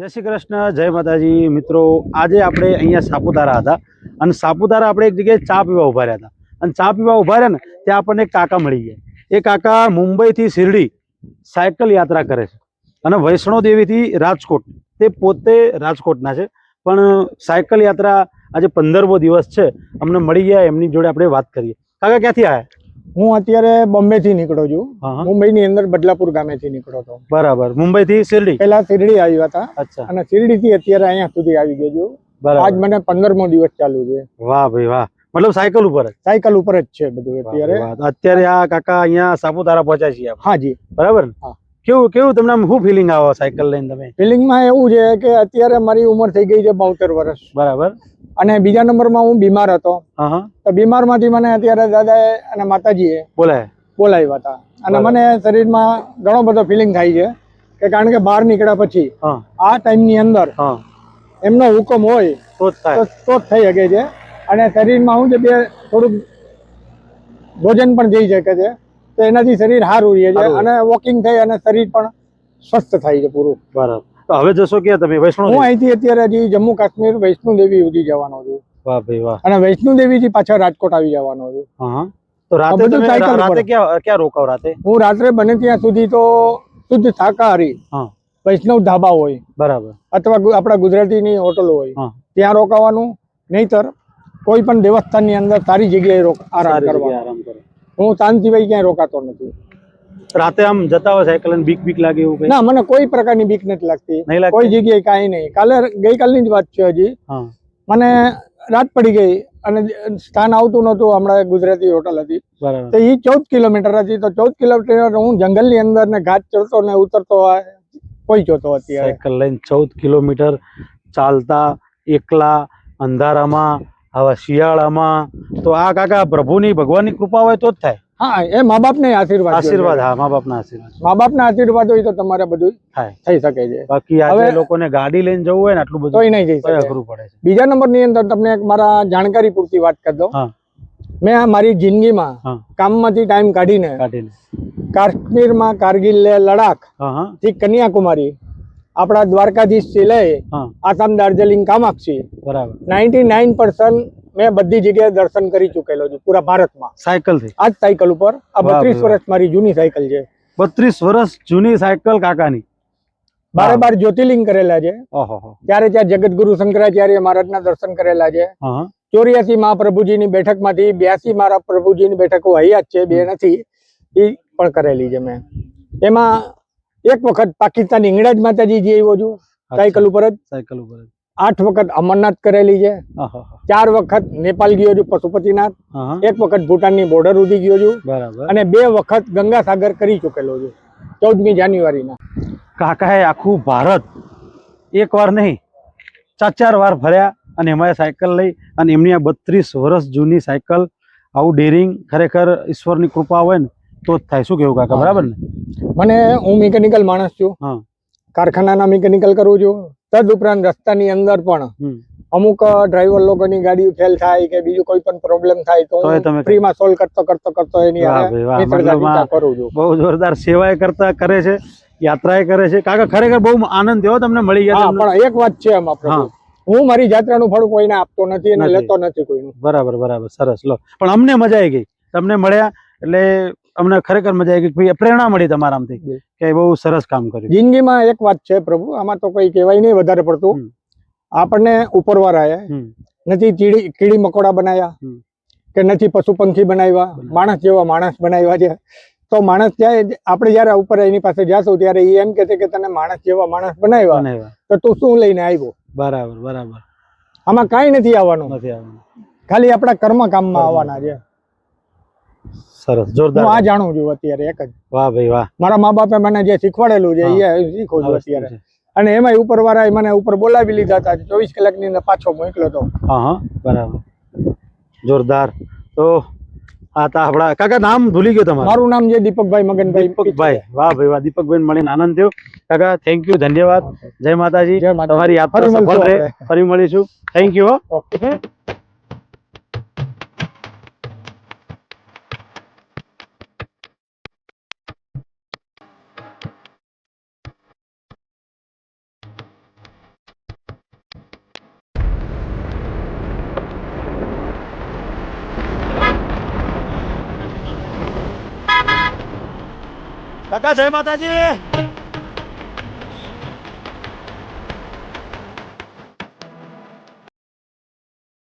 જય શ્રી કૃષ્ણ, જય માતાજી. મિત્રો, આજે આપણે અહીંયા સાપુતારા હતા અને સાપુતારા આપણે એક જગ્યાએ ચા પીવા ઊભા રહ્યા હતા. અને ચા પીવા ઊભા રહ્યા ને, ત્યાં આપણને કાકા મળી ગયા. એ કાકા મુંબઈથી શિરડી સાયકલ યાત્રા કરે છે. અને વૈષ્ણોદેવીથી રાજકોટ. તે પોતે રાજકોટના છે. પણ સાયકલ યાત્રા આજે પંદરમો દિવસ છે. અમને મળી ગયા, એમની જોડે આપણે વાત કરીએ. કાકા, ક્યાંથી આવ્યા હું અત્યારે બોમ્બે થી નીકળો છું. મુંબઈ ની અંદર બદલાપુર ગામે થી નીકળો હતો બરાબર. મુંબઈથી શિરડી? પેલા શિરડી આવ્યા હતા. અચ્છા. અને શિરડી થી અત્યારે અહીંયા સુધી આવી ગયો છું. આજ મને પંદરમો દિવસ ચાલુ છે. વાહ ભાઈ વાહ. મતલબ સાયકલ ઉપર જ? સાયકલ ઉપર જ છે બધું અત્યારે. અત્યારે આ કાકા અહીંયા સાપુતારા પહોંચ્યા છીએ. હા જી. બરાબર હા. કેવું કેવું તમને શું ફિલિંગ આવો સાયકલ લઈને તમે? ફિલિંગમાં એવું છે કે અત્યારે મારી ઉંમર થઈ ગઈ છે બોતેર વર્ષ. બરાબર. અને બીજા નંબરમાં હું બીમાર હતો. તો બીમારમાંથી મને અત્યારે દાદાએ અને માતાજીએ બોલાય બોલાવ્યા હતા. અને મને શરીરમાં ઘણો બધો ફિલિંગ થાય છે કે કારણ કે બહાર નીકળ્યા પછી આ ટાઈમની અંદર એમનો હુકમ હોય તો જ જ થઈ શકે છે. અને શરીરમાં હું છે બે થોડુંક ભોજન પણ થઈ શકે છે. તો એનાથી શરીર સારું રહે છે અને વોકિંગ થઈ અને શરીર પણ સ્વસ્થ થાય છે પૂરું. બરાબર. તો હવે જશો ક્યાં તમે? વૈષ્ણો હું અહીંથી અત્યારે હજી જમ્મુ કાશ્મીર વૈષ્ણો દેવી સુધી જવાનો છું. વાહ ભાઈ વાહ. અને વૈષ્ણુ દેવીથી પાછા રાજકોટ આવી જવાનો છું. હા તો રાતે તમે રાતે ક્યાં ક્યાં રોકાવ રાતે? હું રાત્રે બને ત્યાં સુધી તો શુદ્ધ શાકાહારી હા. વૈષ્ણવ ધાબા હોય. બરાબર. અથવા આપણા ગુજરાતીની હોટલો હોય. ત્યાં રોકાવાનું. નહીતર કોઈ પણ દેવસ્થાનની અંદર સારી જગ્યાએ રોક આરામ કરવાનો. હું શાંતિભાઈ ક્યાંય રોકાતો નથી. રાતે આમ જતા હોય સાયકલ બીક બીક લાગે એવું ના મને કોઈ પ્રકારની બીક નથી લાગતી. કોઈ જગ્યાએ કાંઈ નહીં. કાલે ગઈકાલની જ વાત છે હજી. મને રાત પડી ગઈ અને સ્થાન આવતું નહોતું. હમણાં ગુજરાતી હોટલ હતી. તો એ ચૌદ કિલોમીટર હતી. તો ચૌદ કિલોમીટર હું જંગલની અંદર ને ઘાટ ચડતો ને ઉતરતો કોઈ જોતો અત્યારે. સાયકલ લઈને ચૌદ કિલોમીટર ચાલતા એકલા અંધારામાં આવા શિયાળામાં તો આ કાકા પ્રભુની ભગવાનની કૃપા હોય તો જ થાય. હા એ મા બાપને આશીર્વાદ આશીર્વાદ હા મા બાપના આશીર્વાદ. મા બાપના આશીર્વાદ હોય તો તમારે બધું થાય. થઈ શકે છે. બાકી હવે- લોકોને ગાડી લઈને જવું હોય ને આટલું બધું નહીં જઈ શકે. અઘરું પડે છે. બીજા નંબરની અંદર તમને મારા જાણકારી પૂરતી વાત કરી દઉં. મેં આ મારી જિંદગીમાં કામમાંથી ટાઈમ કાઢીને કાઢીને. કાશ્મીરમાં કારગિલ લડાખથી કન્યાકુમારી આપણા દ્વારકાધીશથી લઈ આસામ દાર્જિલિંગ કામાક્ષી. બરાબર. નાઇન્ટી નાઇન મેં બધી જગ્યાએ દર્શન કરી ચૂકેલો છું પૂરા ભારતમાં. સાયકલથી? આ જ સાયકલ ઉપર. આ બત્રીસ વર્ષ મારી જૂની સાયકલ છે. બત્રીસ વર્ષ જૂની સાયકલ કાકાની. બારે બાર જ્યોતિર્લિંગ કરેલા છે. ત્યારે ત્યાં જગતગુરુ શંકરાચાર્ય મહારાજના દર્શન કરેલા છે. ચોર્યાસી મહાપ્રભુજીની બેઠકમાંથી બ્યાસી મારા પ્રભુજીની બેઠકો હૈયા જ છે બે નથી એ પણ કરેલી છે મેં. એમાં એક વખત પાકિસ્તાન ઇંગળાજ માતાજી જઈ આવ્યો છું સાયકલ ઉપર જ. સાયકલ ઉપર જ. આઠ વખત અમરનાથ કરેલી છે. ચાર વખત નેપાલ ગયો છું પશુપતિનાથ. એક વખત ભૂટાનની બોર્ડર સુધી ગયો છું. અને બે વખત ગંગાસાગર કરી ચૂકેલો છું ચૌદમી જાન્યુઆરીના. કાકાએ આખું ભારત એક વાર નહીં ચાર ચાર વાર ફર્યા અને એમાં સાયકલ લઈ અને એમની આ બત્રીસ વર્ષ જૂની સાયકલ આવું ડેરિંગ ખરેખર ઈશ્વરની કૃપા હોય ને તો જ થાય. શું કેવું કાકા? બરાબર ને? મને હું મિકેનિકલ માણસ છું. કારખાનાના મિકેનિકલ કરું છું. તદ ઉપરાંત રસ્તાની અંદર પણ અમુક ડ્રાઈવર લોકોની ગાડી ફેલ થાય કે બીજું કોઈ પણ પ્રોબ્લેમ થાય તો ફ્રીમાં સોલ્વ કરતો કરતો કરતો એની કરું છું. બહુ જોરદાર સેવાએ કરતા કરે છે યાત્રાએ કરે છે. કાકા ખરેખર બહુ આનંદ થયો તમને મળી ગયા પણ એક વાત છે એમાં પ્રભુ. હું. મારી જાત્રાનું ફળ કોઈને આપતો નથી અને લેતો નથી કોઈનું. બરાબર બરાબર. સરસ. લો. પણ અમને મજા આવી ગઈ. તમને મળ્યા એટલે અમને ખરેખર મજા આવી ભાઈ પ્રેરણા મળી તમારામાંથી કે બહુ સરસ કામ કર્યું. જિંદગીમાં એક વાત છે પ્રભુ આમાં તો કઈ કહેવાય નહીં વધારે પડતું. આપણને ઉપરવાર આવ્યા નથી ચીડી કીડી મકોડા બનાવ્યા કે નથી પશુ પંખી બનાવ્યા. માણસ જેવા માણસ બનાવ્યા છે. તો માણસ જાય આપણે જયારે ઉપર એની પાસે જાશું ત્યારે એ એમ કે છે કે તને માણસ જેવા માણસ બનાવ્યા. તો તું શું લઈને આવ્યો? બરાબર બરાબર. આમાં કાંઈ નથી આવવાનું. નથી આવવાનું. ખાલી આપણા કર્મ કામમાં. આવવાના છે. સરસ હું જોરદાર આ જાણું છું અત્યારે એક જ. વાહ ભાઈ વાહ. મારા મા બાપે મને જે શીખવાડેલું છે હા. એ શીખું છું અત્યારે. અને એમાં ઉપરવાળાએ મને ઉપર બોલાવી લીધા હતા ચોવીસ કલાકની અંદર પાછો મોકલ્યો હતો. હા હા બરાબર. જોરદાર. તો આ તા આપણા કાકા નામ ભૂલી ગયો તમારું? મારું નામ છે દીપકભાઈ મગનભાઈ દીપકભાઈ. વાહ ભાઈ વાહ દીપકભાઈ મળીને આનંદ થયો. કાકા થેન્ક યુ ધન્યવાદ. જય માતાજી. તમારી યાત્રા સફળ રહે. ફરી મળીશું. થેન્ક યુ હો. ઓકે. કાકા જય માતાજી.